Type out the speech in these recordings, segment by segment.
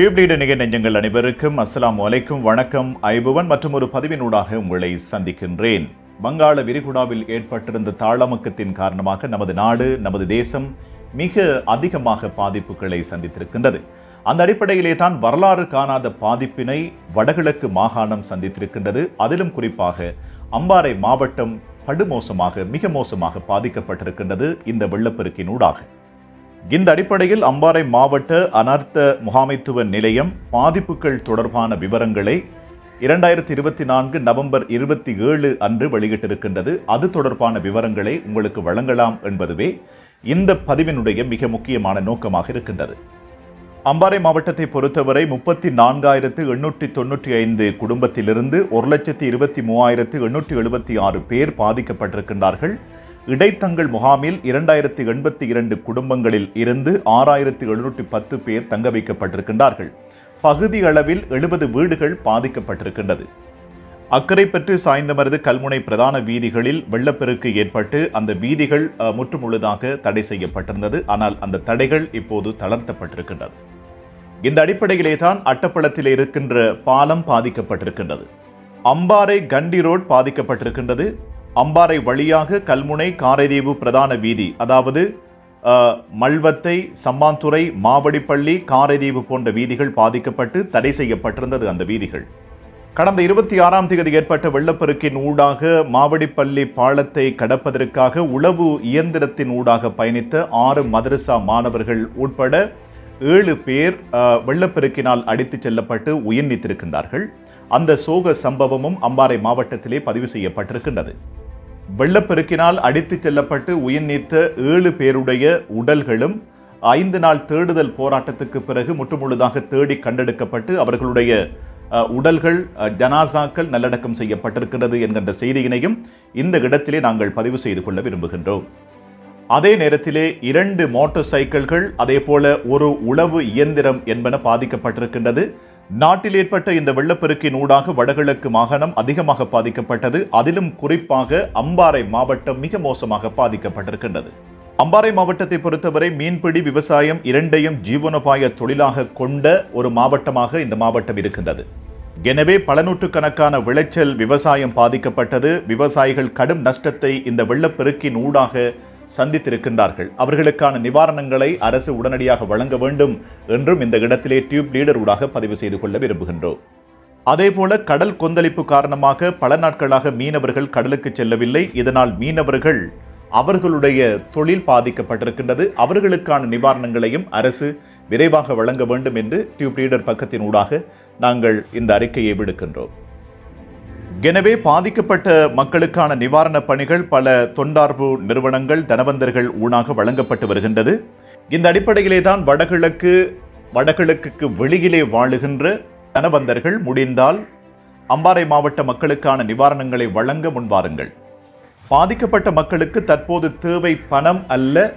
Tube நிகழ் நெஞ்சங்கள் அனைவருக்கும் அஸ்லாம் வலைக்கும் வணக்கம். ஐபுவன் மற்றும் ஒரு பதிவினூடாக உங்களை சந்திக்கின்றேன். வங்காள விரிகுடாவில் ஏற்பட்டிருந்த தாளமுக்கத்தின் காரணமாக நமது நாடு நமது தேசம் மிக அதிகமாக பாதிப்புகளை சந்தித்திருக்கின்றது. அந்த அடிப்படையிலே தான் வரலாறு காணாத பாதிப்பினை வடகிழக்கு மாகாணம் சந்தித்திருக்கின்றது. அதிலும் குறிப்பாக அம்பாறை மாவட்டம் படுமோசமாக மிக மோசமாக பாதிக்கப்பட்டிருக்கின்றது. இந்த வெள்ளப்பெருக்கினூடாக. இந்த அடிப்படையில் அம்பாறை மாவட்ட அனர்த்த முகாமைத்துவ நிலையம் பாதிப்புகள் தொடர்பான விவரங்களை இரண்டாயிரத்தி இருபத்தி நான்கு நவம்பர் இருபத்தி ஏழு அன்று வெளியிட்டிருக்கின்றது. அது தொடர்பான விவரங்களை உங்களுக்கு வழங்கலாம் என்பதுவே இந்த பதிவினுடைய மிக முக்கியமான நோக்கமாக இருக்கின்றது. அம்பாறை மாவட்டத்தை பொறுத்தவரை முப்பத்தி நான்காயிரத்து எண்ணூற்றி தொண்ணூற்றி ஐந்து குடும்பத்திலிருந்து ஒரு லட்சத்தி இருபத்தி மூவாயிரத்து எண்ணூற்றி எழுபத்தி ஆறு பேர் பாதிக்கப்பட்டிருக்கின்றார்கள். இடைத்தங்கள் முகாமில் இரண்டாயிரத்தி எண்பத்தி இரண்டு குடும்பங்களில் இருந்து ஆறாயிரத்தி எழுநூற்றி பத்து பேர் தங்க வைக்கப்பட்டிருக்கின்றார்கள். பகுதி அளவில் எழுபது வீடுகள் பாதிக்கப்பட்டிருக்கின்றது. அக்கரைப்பற்று சாய்ந்தமருது கல்முனை பிரதான வீதிகளில் வெள்ளப்பெருக்கு ஏற்பட்டு அந்த வீதிகள் அஹ், முற்றுமுழுதாக தடை செய்யப்பட்டிருந்தது. ஆனால் அந்த தடைகள் இப்போது தளர்த்தப்பட்டிருக்கின்றது இந்த அடிப்படையிலே தான் அட்டப்பளத்தில் இருக்கின்ற பாலம் பாதிக்கப்பட்டிருக்கின்றது. அம்பாறை கண்டி ரோட் பாதிக்கப்பட்டிருக்கின்றது. அம்பாறை வழியாக கல்முனை காரைதீவு பிரதான வீதி அதாவது மல்வத்தை சம்மாந்துறை மாவடிப்பள்ளி காரைதீவு போன்ற வீதிகள் பாதிக்கப்பட்டு தடை செய்யப்பட்டிருந்தது அந்த வீதிகள். கடந்த இருபத்தி ஆறாம் தேதி ஏற்பட்ட வெள்ளப்பெருக்கின் ஊடாக மாவடிப்பள்ளி பாலத்தை கடப்பதற்காக உளவு இயந்திரத்தின் ஊடாக பயணித்த ஆறு மதரசா மாணவர்கள் உட்பட ஏழு பேர் வெள்ளப்பெருக்கினால் அடித்துச் செல்லப்பட்டு உயிர் நீத்திருக்கின்றார்கள். அந்த சோக சம்பவமும் அம்பாறை மாவட்டத்திலே பதிவு செய்யப்பட்டிருக்கின்றது. வெள்ளப்பெருக்கினால் அடித்துச் செல்லப்பட்டு உயிர் நீத்த ஏழு பேருடைய உடல்களும் ஐந்து நாள் தேடுதல் போராட்டத்துக்கு பிறகு முற்றுமுழுதாக தேடி கண்டெடுக்கப்பட்டு அவர்களுடைய உடல்கள் ஜனாசாக்கள் நல்லடக்கம் செய்யப்பட்டிருக்கிறது என்கின்ற செய்தியினையும் இந்த இடத்திலே நாங்கள் பதிவு செய்து கொள்ள விரும்புகின்றோம். அதே நேரத்திலே இரண்டு மோட்டார் சைக்கிள்கள் அதே போல ஒரு உளவு இயந்திரம் என்பன பாதிக்கப்பட்டிருக்கின்றது. நாட்டில் ஏற்பட்ட இந்த வெள்ளப்பெருக்கின் ஊடாக வடகிழக்கு மாகாணம் அதிகமாக பாதிக்கப்பட்டது. அதிலும் குறிப்பாக அம்பாறை மாவட்டம் மிக மோசமாக பாதிக்கப்பட்டிருக்கின்றது. அம்பாறை மாவட்டத்தை பொறுத்தவரை மீன்பிடி விவசாயம் இரண்டையும் ஜீவனோபாய தொழிலாக கொண்ட ஒரு மாவட்டமாக இந்த மாவட்டம் இருக்கின்றது. எனவே பல நூற்றுக்கணக்கான விளைச்சல் விவசாயம் பாதிக்கப்பட்டது. விவசாயிகள் கடும் நஷ்டத்தை இந்த வெள்ளப்பெருக்கின் ஊடாக சந்தித்திருக்கின்றார்கள். அவர்களுக்கான நிவாரணங்களை அரசு உடனடியாக வழங்க வேண்டும் என்றும் இந்த இடத்திலே டியூப் லீடர் ஊடாக பதிவு செய்து கொள்ள விரும்புகின்றோம். அதேபோல கடல் கொந்தளிப்பு காரணமாக பல நாட்களாக மீனவர்கள் கடலுக்கு செல்லவில்லை. இதனால் மீனவர்கள் அவர்களுடைய தொழில் பாதிக்கப்பட்டிருக்கின்றது. அவர்களுக்கான நிவாரணங்களையும் அரசு விரைவாக வழங்க வேண்டும் என்று டியூப் லீடர் பக்கத்தின் ஊடாக நாங்கள் இந்த அறிக்கையை விடுக்கின்றோம். எனவே பாதிக்கப்பட்ட மக்களுக்கான நிவாரணப் பணிகள் பல தொண்டார்பு நிறுவனங்கள் தனவந்தர்கள் ஊனாக வழங்கப்பட்டு வருகின்றது. இந்த அடிப்படையிலே தான் வடகிழக்கு வடகிழக்குக்கு வெளியிலே வாழுகின்ற தனவந்தர்கள் முடிந்தால் அம்பாறை மாவட்ட மக்களுக்கான நிவாரணங்களை வழங்க முன்வாருங்கள். பாதிக்கப்பட்ட மக்களுக்கு தற்போது தேவை பணம் அல்ல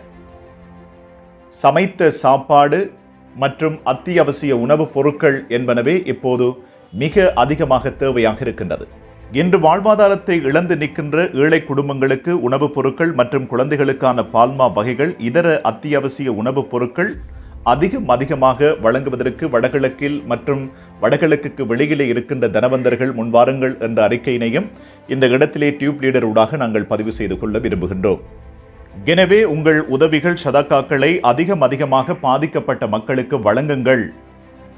சமைத்த சாப்பாடு மற்றும் அத்தியாவசிய உணவுப் பொருட்கள் என்பனவே இப்போது மிக அதிகமாக தேவையாக இருக்கின்றது. இன்று வாழ்வாதாரத்தை இழந்து நிற்கின்ற ஏழை குடும்பங்களுக்கு உணவுப் பொருட்கள் மற்றும் குழந்தைகளுக்கான பால்மா வகைகள் இதர அத்தியாவசிய உணவுப் பொருட்கள் அதிகம் அதிகமாக வழங்குவதற்கு வடகிழக்கில் மற்றும் வடகிழக்குக்கு வெளியிலே இருக்கின்ற தனவந்தர்கள் முன்வாருங்கள் என்ற அறிக்கையினையும் இந்த இடத்திலே டியூப் லீடர் ஊடாக நாங்கள் பதிவு செய்து கொள்ள விரும்புகின்றோம். எனவே உங்கள் உதவிகள் சதக்காக்களை அதிகம் அதிகமாக பாதிக்கப்பட்ட மக்களுக்கு வழங்குங்கள்.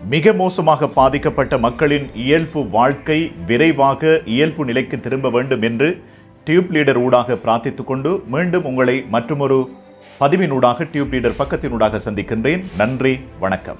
மிக மோசமாக பாதிக்கப்பட்ட மக்களின் இயல்பு வாழ்க்கை விரைவாக இயல்பு நிலைக்கு திரும்ப வேண்டும் என்று டியூப் லீடர் ஊடாக பிரார்த்தித்துக் கொண்டு மீண்டும் உங்களை மற்றொரு பதிவினூடாக டியூப் லீடர் பக்கத்தினூடாக சந்திக்கின்றேன். நன்றி வணக்கம்.